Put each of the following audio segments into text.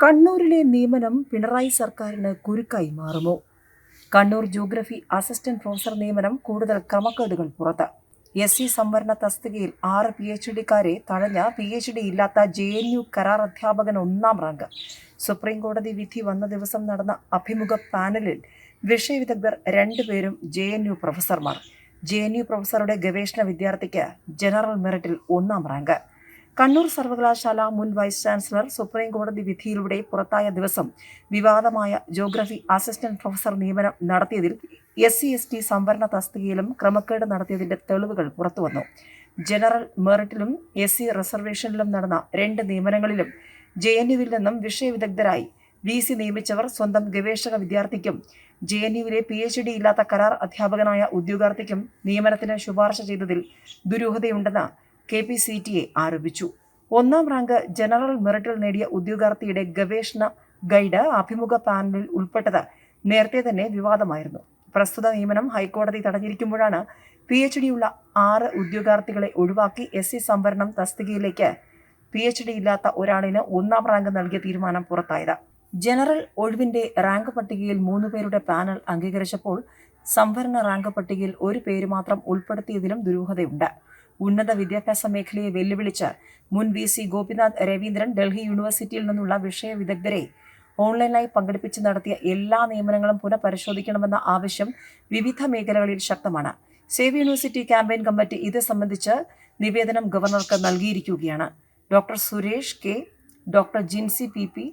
കണ്ണൂരിലെ നിയമനം പിണറായി സർക്കാരിന് കുരുക്കായി മാറുമോ? കണ്ണൂർ ജോഗ്രഫി അസിസ്റ്റന്റ് പ്രൊഫസർ നിയമനം കൂടുതൽ ക്രമക്കേടുകൾ പുറത്ത്. എസ് സി സംവരണ തസ്തികയിൽ ആറ് പി എച്ച് ഡിക്കാരെ തഴഞ്ഞ പി എച്ച് ഡി ഇല്ലാത്ത ജെ എൻ യു കരാർ അധ്യാപകൻ ഒന്നാം റാങ്ക്. സുപ്രീം കോടതി വിധി വന്ന ദിവസം നടന്ന അഭിമുഖ പാനലിൽ വിഷയവിദഗ്ധർ രണ്ടുപേരും ജെ എൻ യു പ്രൊഫസർമാർ. ജെ എൻ യു പ്രൊഫസറുടെ ഗവേഷണ വിദ്യാർത്ഥിക്ക് ജനറൽ മെറിറ്റിൽ ഒന്നാം റാങ്ക്. കണ്ണൂർ സർവകലാശാല മുൻ വൈസ് ചാൻസലർ സുപ്രീം കോടതി വിധിയിലൂടെ പുറത്തായ ദിവസം വിവാദമായ ജോഗ്രഫി അസിസ്റ്റന്റ് പ്രൊഫസർ നിയമനം നടത്തിയതിൽ എസ് സി എസ് ടി സംവരണ തസ്തികയിലും ക്രമക്കേട് നടത്തിയതിന്റെ തെളിവുകൾ പുറത്തുവന്നു. ജനറൽ മെറിറ്റിലും എസ് സി റിസർവേഷനിലും നടന്ന രണ്ട് നിയമനങ്ങളിലും ജെ എൻ യുവിൽ നിന്നും വിഷയവിദഗ്ധരായി വി സി നിയമിച്ചവർ സ്വന്തം ഗവേഷക വിദ്യാർത്ഥിക്കും ജെ എൻ യുവിലെ പി എച്ച് ഡി ഇല്ലാത്ത കരാർ അധ്യാപകനായ ഉദ്യോഗാർത്ഥിക്കും നിയമനത്തിന് ശുപാർശ ചെയ്തതിൽ ദുരൂഹതയുണ്ടെന്ന് K P C T A ആരോപിച്ചു. ഒന്നാം റാങ്ക് ജനറൽ മെറിറ്റിൽ നേടിയ ഉദ്യോഗാർത്ഥിയുടെ ഗവേഷണ ഗൈഡ് അഭിമുഖ പാനലിൽ ഉൾപ്പെട്ടത് നേരത്തെ തന്നെ വിവാദമായിരുന്നു. പ്രസ്തുത നിയമനം ഹൈക്കോടതി തടഞ്ഞിരിക്കുമ്പോഴാണ് പി എച്ച് ഡി ഉള്ള ആറ് ഉദ്യോഗാർത്ഥികളെ ഒഴിവാക്കി എസ് സി സംവരണം തസ്തികയിലേക്ക്. പി എച്ച് ഡി ഇല്ലാത്ത ഒരാളിന് ഒന്നാം റാങ്ക് നൽകിയ തീരുമാനം പുറത്തായത്. ജനറൽ ഒഴിവിന്റെ റാങ്ക് പട്ടികയിൽ മൂന്ന് പേരുടെ പാനൽ അംഗീകരിച്ചപ്പോൾ സംവരണ റാങ്ക് പട്ടികയിൽ ഒരു പേര് മാത്രം ഉൾപ്പെടുത്തിയതിലും ദുരൂഹതയുണ്ട്. ഉന്നത വിദ്യാഭ്യാസ മേഖലയെ വെല്ലുവിളിച്ച് മുൻ വി സി ഗോപിനാഥ് രവീന്ദ്രൻ ഡൽഹി യൂണിവേഴ്സിറ്റിയിൽ നിന്നുള്ള വിഷയ വിദഗ്ധരെ ഓൺലൈനായി പങ്കെടുപ്പിച്ച് നടത്തിയ എല്ലാ നിയമനങ്ങളും പുനഃപരിശോധിക്കണമെന്ന ആവശ്യം വിവിധ മേഖലകളിൽ ശക്തമാണ്. സേവ് യൂണിവേഴ്സിറ്റി ക്യാമ്പയിൻ കമ്മിറ്റി ഇത് സംബന്ധിച്ച് നിവേദനം ഗവർണർക്ക് നൽകിയിരിക്കുകയാണ്. Doctor Suresh K doctor Jincy P P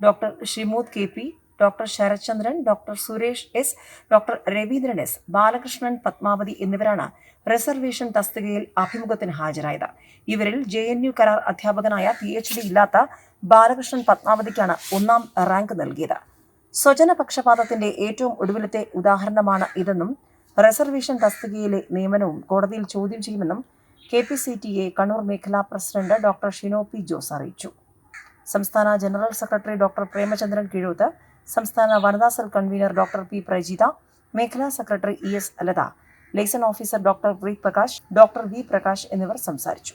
doctor Shimod K P doctor Sarathchandran doctor Suresh S doctor Raveendran S Balakrishnan Padmavathi എന്നിവരാണ് റിസർവേഷൻ തസ്തികയിൽ അഭിമുഖത്തിന് ഹാജരായത്. ഇവരിൽ ജെ എൻ യു കരാർ അധ്യാപകനായ പി എച്ച് ഡി ഇല്ലാത്ത ബാലകൃഷ്ണൻ പത്മാവതിക്കാണ് ഒന്നാം റാങ്ക് നൽകിയത്. സ്വജന പക്ഷപാതത്തിന്റെ ഏറ്റവും ഒടുവിലത്തെ ഉദാഹരണമാണ് ഇതെന്നും റിസർവേഷൻ തസ്തികയിലെ നിയമനവും കോടതിയിൽ ചോദ്യം ചെയ്യുമെന്നും K P C T A Kannur മേഖലാ president doctor Shino P Jose അറിയിച്ചു. സംസ്ഥാന general secretary doctor Premachandran Kizhuth സംസ്ഥാന വനിതാ cell convener doctor P Prajitha മേഖലാ secretary E S Latha liaison officer doctor V Prakash doctor V Prakash എന്നിവർ സംസാരിച്ചു.